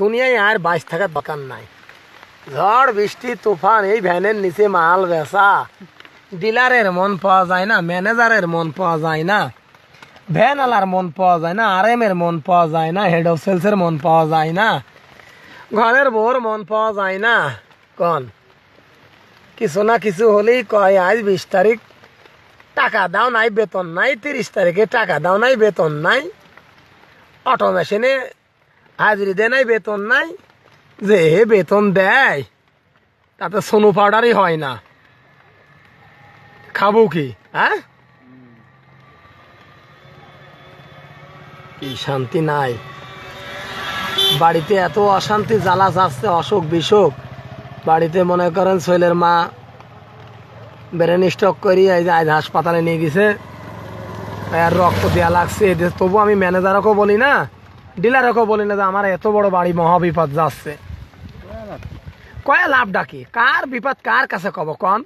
দুনিয়ায় আর বাইশ থাকার দরকার নাই। ঝড়, বৃষ্টি, তুফান, এই ভ্যানের নিচে মাল বেচা। ডিলারের মন পাওয়া যায় না, ম্যানেজারের মন পাওয়া যায় না ভ্যান আলার মন পাওয়া যায় না আর এর মন পাওয়া যায় না হেড অফ সেলসের মন পাওয়া যায় না, ঘরের বউর মন পাওয়া যায় না। কন, কিছু না কিছু হলেই কয়, আজ বিশ তারিখ, টাকা দাও নাই, বেতন নাই, তিরিশ তারিখে টাকা দাও নাই, বেতন নাই। অটো মেশিনে হাজিরি দেয় নাই, বেতন নাই। যে বেতন দেয়, তাতে সোনু পাউডারই হয় না। খাব কি হ্যাঁ? কি শান্তি নাই। বাড়িতে এত অশান্তি, জ্বালা যাচ্ছে অসুখ বিসুখ। বাড়িতে মনে করেন শৈলের মা ব্রেন স্টক করি এই যে আজ হাসপাতালে নিয়ে গেছে। আর রক্ত দেওয়া লাগছে তবু আমি ম্যানেজারকেও বলি না। ডিলারকেও বলি না যে আমার এত বড় বাড়ি মহাবিপদ যাচ্ছে। কয়া লাভ ডাকি? কার বিপদ কার কাছে কব কন?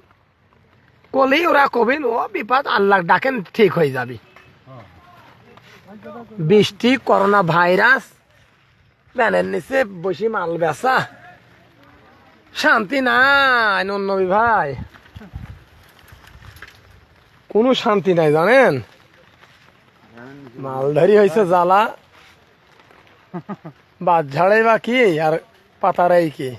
কলি ওরা কবিন, ও বিপদ আল্লাহ ডাকেন, ঠিক হয়ে যাবি। বৃষ্টি, করোনা ভাইরাস, ব্যানের নিচে বসি মাল বেচা। শান্তি নাই নবী ভাই। কোনো শান্তি নাই, জানেন? মালধারি হয়েছে জ্বালা। বাদ ঝাড়াই বা কি আর পাতারাই কি